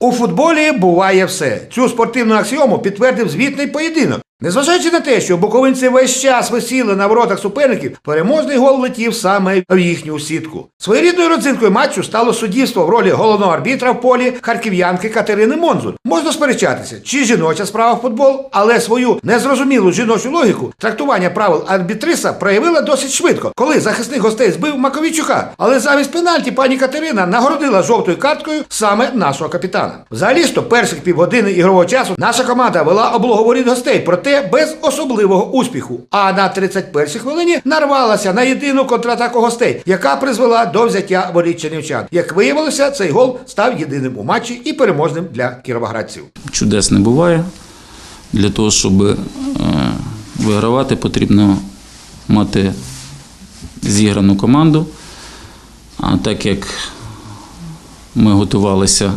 У футболі буває все. Цю спортивну аксіому підтвердив звітний поєдинок. Незважаючи на те, що буковинці весь час висіли на воротах суперників, переможний гол летів саме в їхню сітку. Своєрідною родзинкою матчу стало суддівство в ролі головного арбітра в полі харків'янки Катерини Монзуль. Можна сперечатися, чи жіноча справа в футбол, але свою незрозумілу жіночу логіку трактування правил арбітриса проявила досить швидко, коли захисник гостей збив Маковійчука. Але замість пенальті пані Катерина нагородила жовтою карткою саме нашого капітана. Взагалі ж то перших півгодини ігрового часу наша команда вела облоговоріт гостей, проте без особливого успіху. А на 31-й хвилині нарвалася на єдину контратаку гостей, яка призвела до взяття воріт. Як виявилося, цей гол став єдиним у матчі і переможним для кіровоградців. чудес не буває. Для того, щоб е, вигравати, потрібно мати зіграну команду. А так як ми готувалися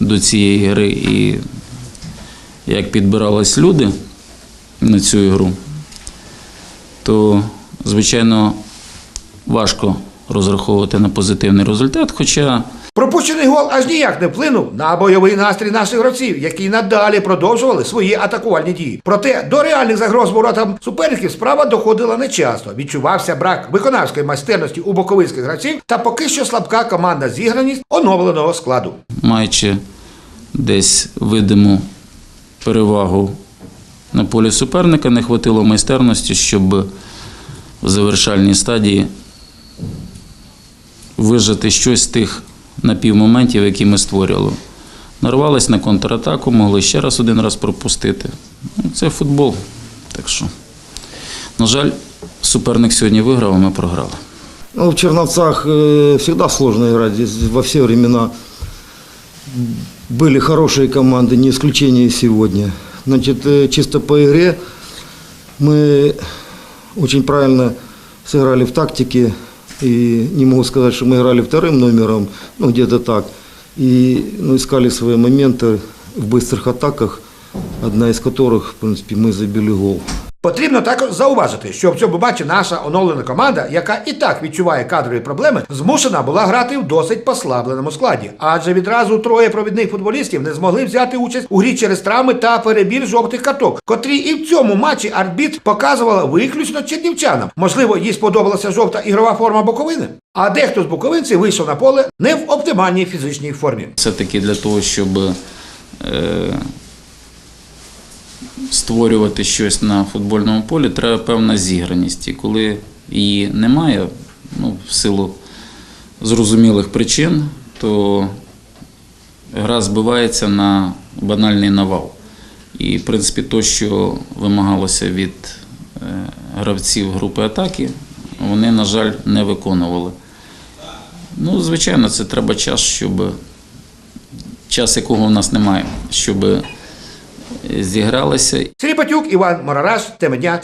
до цієї гри і як підбирались люди на цю ігру, то, звичайно, важко розраховувати на позитивний результат. Хоча Пропущений гол аж ніяк не вплинув на бойовий настрій наших гравців, які надалі продовжували свої атакувальні дії. Проте до реальних загроз воротам суперників справа доходила нечасто. Відчувався брак виконавської майстерності у боковинських гравців та поки що слабка командна зіграність оновленого складу. маючи десь видиму перевагу на полі суперника, не хватило майстерності, щоб в завершальній стадії вижити щось з тих напівмоментів, які ми створювали. Нарвались на контратаку, могли ще раз один раз пропустити. Ну, Це футбол. Так що, на жаль, суперник сьогодні виграв, а ми програли. Ну, в Черновцах э, всегда сложно играть. Здесь во все времена были хорошие команды, не исключение и сегодня. Значит, э, чисто по игре мы очень правильно сыграли в тактике. И не могу сказать, что мы играли вторым номером, ну где-то так. И ну, искали свои моменты в быстрых атаках, одна из которых, в принципе, мы забили гол. Потрібно також зауважити, що в цьому матчі наша оновлена команда, яка і так відчуває кадрові проблеми, змушена була грати в досить послабленому складі. Адже відразу троє провідних футболістів не змогли взяти участь у грі через травми та перебір жовтих карток, котрі і в цьому матчі арбіт показувала виключно чернівчанам. Можливо, їй сподобалася жовта ігрова форма Буковини. А дехто з буковинців вийшов на поле не в оптимальній фізичній формі. Все-таки для того, щоб е, створювати щось на футбольному полі, треба певна зіграність. І коли її немає, ну, в силу зрозумілих причин, то гра збивається на банальний навал. І, в принципі, то, що вимагалося від е, гравців групи атаки, вони, на жаль, не виконували. Ну, звичайно, це треба час, щоб час, якого в нас немає, щоб зігралися Сергій Патюк, Іван Морарас, Тема дня.